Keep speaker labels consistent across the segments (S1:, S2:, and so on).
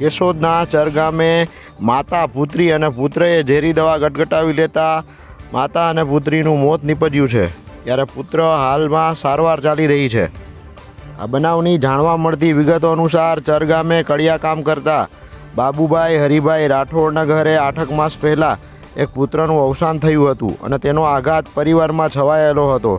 S1: કેશોદના ચરગામે માતા પુત્રી અને પુત્રએ ઝેરી દવા ગટગટાવી લેતા માતા અને પુત્રીનું મોત નીપજ્યું છે. ત્યારે પુત્ર હાલમાં સારવાર ચાલી રહી છે. આ બનાવની જાણવા મળતી વિગતો અનુસાર ચરગામે કડિયા કામ કરતા બાબુભાઈ હરિભાઈ રાઠોડના ઘરે આઠક માસ પહેલાં એક પુત્રનું અવસાન થયું હતું અને તેનો આઘાત પરિવારમાં છવાયેલો હતો.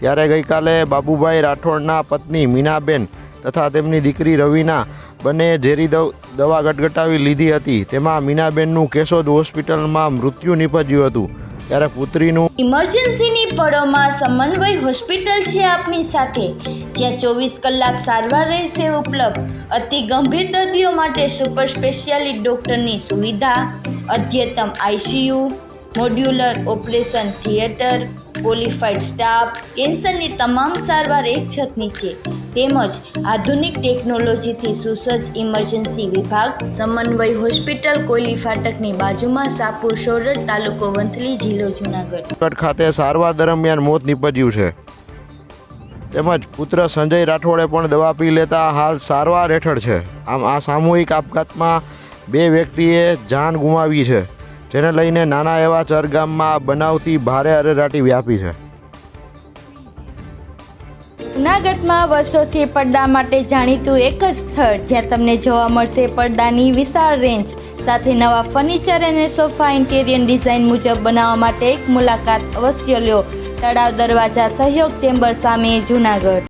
S1: ત્યારે ગઈકાલે બાબુભાઈ રાઠોડના પત્ની મીનાબેન તથા તેમની દીકરી રવિના બંને ઝેરી દવ- ગટગટાવી લીધી હતી. તેમાં મીનાબેનનું કેશોદ હોસ્પિટલમાં મૃત્યુ નિપજ્યું હતું. ત્યારે પુત્રીનું
S2: ઇમરજન્સીની પળોમાં સમન્વય હોસ્પિટલ છે આપની સાથે, જ્યાં ચોવીસ કલાક સારવાર રહેશે ઉપલબ્ધ. અતિ ગંભીર દર્દીઓ માટે સુપર સ્પેશિયાલિટી ડૉક્ટરની સુવિધા અદ્યતમ ICU modular operation theatre qualified staff કેન્સરની તમામ સારવાર એક છત નીચે તેમજ આધુનિક ટેકનોલોજીથી સુસજ્જ ઇમરજન્સી વિભાગ સમન્વય હોસ્પિટલ કોયલી ફાટકની બાજુમાં સાપુર સોરઠ તાલુકો વંથલી જિલ્લો જુનાગઢ
S1: ખાતે સારવાર દરમિયાન મોત નીપજ્યું છે તેમજ પુત્ર સંજય રાઠોડે પણ દવા પી લેતા હાલ સારવાર હેઠળ છે આમ આ સામૂહિક આપઘાતમાં બે વ્યક્તિએ જાન ગુમાવી છે જેને લઈને નાના એવા ચરગામમાં બનાવતી ભારે અરેરાટી વ્યાપી છે.
S2: જૂનાગઢમાં વર્ષોથી પડદા માટે જાણીતું એક જ સ્થળ જ્યાં તમને જોવા મળશે પડદાની વિશાળ રેન્જ સાથે નવા ફર્નિચર અને સોફા ઇન્ટેરિયર ડિઝાઇન મુજબ બનાવવા માટે એક મુલાકાત અવશ્ય લ્યો તળાવ દરવાજા સહયોગ ચેમ્બર સામે જૂનાગઢ.